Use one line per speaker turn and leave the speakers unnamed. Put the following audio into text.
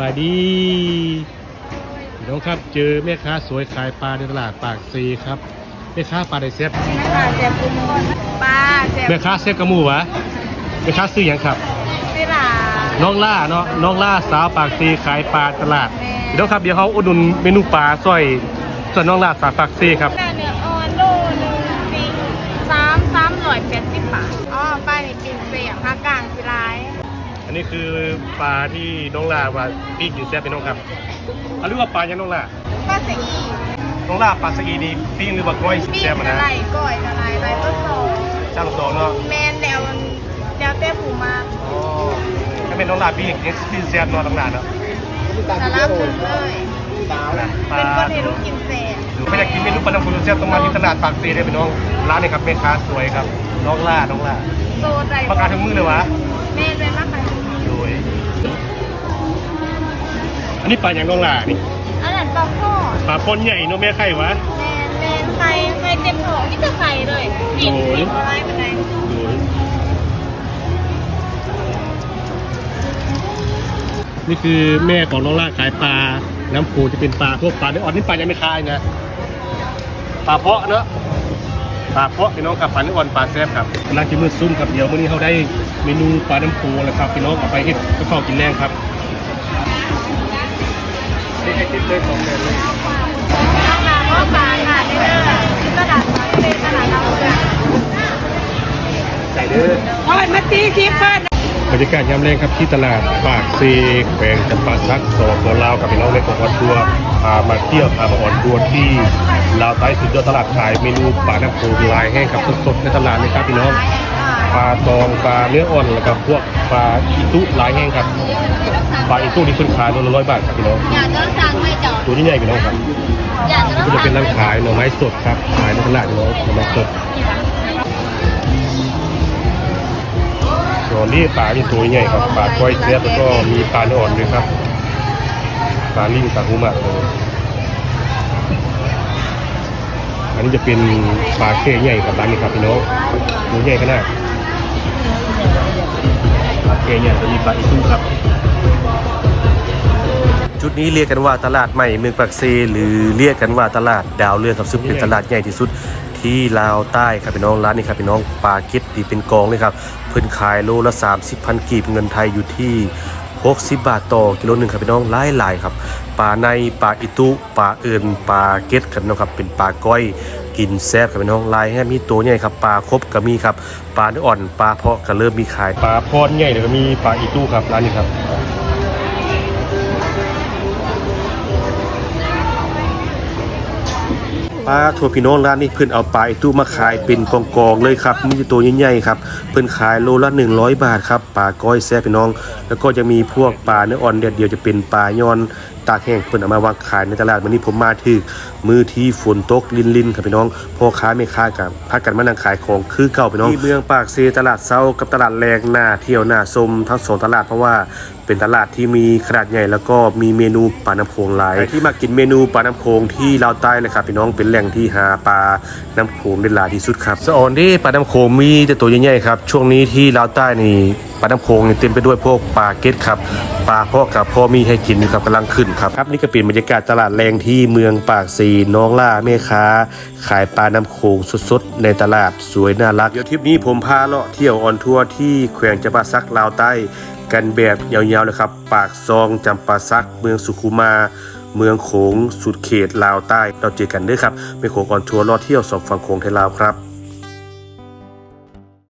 บายดีพี่น้องครับเจอแม่ค้าสวยขายปลาในตลาดปากซีครับแม่ค้าปลาไดเซฟ
แม่ค้าเจ็บกุ้งปลาเจ็บ
แม่ค้าเซฟกระหมูวะแม่ค้าซื้ออย่างครับ
สิหลา
น้องล่าเนาะน้องล่าสาวปากซีขายปลาตลาด
แม่
พี่น้องครับเดี๋ยวเขาอุดหนุนเมนูปลาสร้อยส่วนน้องล่าสาวปากซีครับ
แม่เนื้ออ่อนโลหนึ่งปีสามสามร้อยแปดสิบบาทอ๋อป้ายนี่กินเสียงภาคกลางสิร้าย
อันนี้คือปลาที่น้องล่าว่าปีกอยู่แซ่บพี่น้องครับเขาเรียกว่าปลายังน้องล่า
ป้าสอี
น้องล่าปลาสกีดีปิ้งหรือว่าก้อย
ปี
แซ่บ
ก
อะ
อะ
นะ
ไรก้อยอะไรอะไรก็โซ
ช่างโซเนาะ
แมนแล้วแล้วแต่ผู้มาก
อ๋อถ้าเป็นน้องลาพี่ยังที่แซ่บนอนตั้งนานเนาะ
สาระผมเลยเป็นคนที่รู้กินเสียง
หรือไม่อยากกินเมนูปลาน้ำพุแซ่บต้องมาที่ตลาดปากซีเลยพี่น้องร้านนี้ครับแม่ค้าสวยครับน้องล่าน้องล่า
โซใจ
ประกาศถึงมือเลยวะ
แมนเป็นมาก
อันนี้ปลาอย่างน้องล่านี่
อันนั้นปลาข้อ
ปลาปนใหญ่เน้องแม่ไข่วะ
แมนแมนไข่ไข่เต็มท้องนี่จะไข่เลยกิน
โอ้ย
กินอะไรเป็นไง
สวยนี่คือแม่ของน้องล่าขายปลา น้ำปูจะเป็นปลาพวกปลาเนื้ออ่อนนี่ปลายังไม่คายนะ ปลาเพาะเนาะปลาเพาะพี่น้องครับปลาเนื้ออ่อนปลาแซ่บครับร้านจิมือซุ่มครับเดี๋ยววันนี้เขาได้เมนูปลาน้ำปูแล้วครับพี่น้องเอาไปเฮ็ดก็ข้าวกินแรงครับ นี่ให้ติดเลยสองเดือนเลย
ข้างหลังก็ปลาค่ะเด้อที่ตลาดน้อยเป็นตลาดเราเพื่อน
ใส่เด้อ
โอ้ยมาตีสิเพื่อน
บรรยากาศยามแรงครับที่ตลาดปากซีแขวงจำปาสักสปปลาวกับพี่น้องในของวัดทัวร์พามาเที่ยวพามาอ่อนทัวร์ที่ลาวใต้สุดยอดตลาดขายเมนูปลาน้ำปูลายแห้งครับสดๆในตลาดเลยครับพี่น้อง ปลาตองปลาเนื้ออ่อนแล้วก็พวกปลาอีตุลายแห้งครับปลาอีตุนี่ขึ้นขายตัวละร้อยบาทครับพี่น้อง
อยากจะสั่งไม่จอด
ตัวนี้ใหญ่พี่น้องครับ
อยากจะ
ก็จะเป็นร้านขายหน่อไม้สดครับขายในตลาดพี่น้องหน่อไม้สดส่วนนี้ปลาที่ตัวใหญ่ครับปลาก้อยเสียบแล้วก็มีปลาเนื้ออ่อนด้วยครับปลาลิ่งปลาหูหมากเลยอันนี้จะเป็นปลาเค้ใหญ่ครับร้านนี้ครับพี่น้องตัวใหญ่ขนาด ปลาเกเนี่ยจะมีปลาอีตุ้ครับจุดนี้เรียกกันว่าตลาดใหม่เมืองปากเซ หรือเรียกกันว่าตลาดดาวเรืองครับซึ่งเป็นตลาดใหญ่ที่สุดที่ลาวใต้ครับพี่น้องร้านนี้ครับพี่น้องปลาเก็ดดีเป็นกองเลยครับเพิ่นขายโลละ 30พันกีบเงินไทยอยู่ที่ 60 บาทต่อกิโลหนึ่งครับพี่น้องหลายหลายๆครับ ปลาในปลาอิตุปลาเอินปลาเก็ดครับพี่น้องครับเป็นปลาก้อยกินแซ่บครับพี่น้องลายแห้มีตัวใหญ่ครับปลาครบก็มีครับปลาเนื้ออ่อนปลาเพาะก็เริ่มมีขายปลาพอนใหญ่แล้วก็มีปลาอิตุครับร้านนี้ครับปลาทัวพี่น้องร้านนี้เพิ่นเอาปลาไอตู้มาขายเป็นกองๆเลยครับมีตัวใหญ่ๆครับเพิ่นขายโลละ 100 บาทครับปลาก้อยแซ่บพี่น้อง แล้วก็จะมีพวกปลาเนื้ออ่อนเดียวเดียวจะเป็นปลายอน ตากแห้งเพิ่นเอามาวางขายในตลาดวันนี้ผมมาถึกมือที่ฝนตกลินๆครับพี่น้องพ่อค้าแม่ค้ากับพากันมานั่งขายของคือเก่าพี่น้องที่เมืองปากเซตลาดเซากับตลาดแรงหน้าเที่ยวหน้าชมทั้งสองตลาดเพราะว่าเป็นตลาดที่มีขนาดใหญ่แล้วก็มีเมนูปลาน้ำโขงหลายใครที่มากินเมนูปลาน้ำโขงที่ลาวใต้นะครับพี่น้องเป็นแหล่งที่หาปลาน้ำโขงได้หลายที่สุดครับสออนที่ปลาน้ำโขงมีแต่ตัวใหญ่ๆครับช่วงนี้ที่ลาวใต้นี่ ปลาน้ำโขงนี่เต็มไปด้วยพวกปลาเก็ดครับปลาพ่อกกับพ่อมีให้กินอยู่ครับกำลังขึ้นครับครับนี่ก็เป็นบรรยากาศตลาดแรงที่เมืองปากซีน้องล่าแม่ค้า ขายปลาน้ำโขงสดๆในตลาดสวยน่ารักเดี๋ยวทริปนี้ผมพาเลาะเที่ยวออนทัวร์ที่แขวงจำปาสักลาวใต้กันแบบยาวๆเลยครับ ปากซองจำปาสัก เมืองสุขุมา เมืองโขงสุดเขตลาวใต้เราเจอกันด้วยครับไปโขงออนทัวร์รอเที่ยวสองฝั่งโขงไทยลาวครับ